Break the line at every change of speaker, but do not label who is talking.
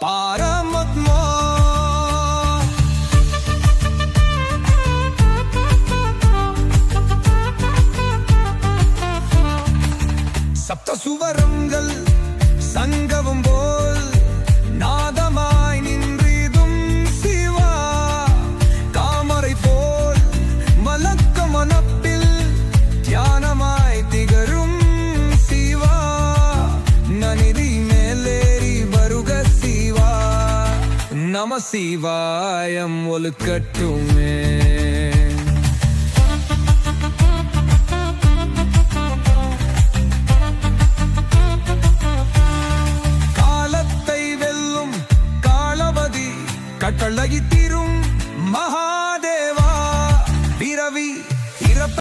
பாரமத்மா. சப்த சுவரங்கள் சங்கவம் போல் நம சிவாயம் ஒழுக்கட்டுமே காலத்தை வெல்லும் காலவதி கட்டளகி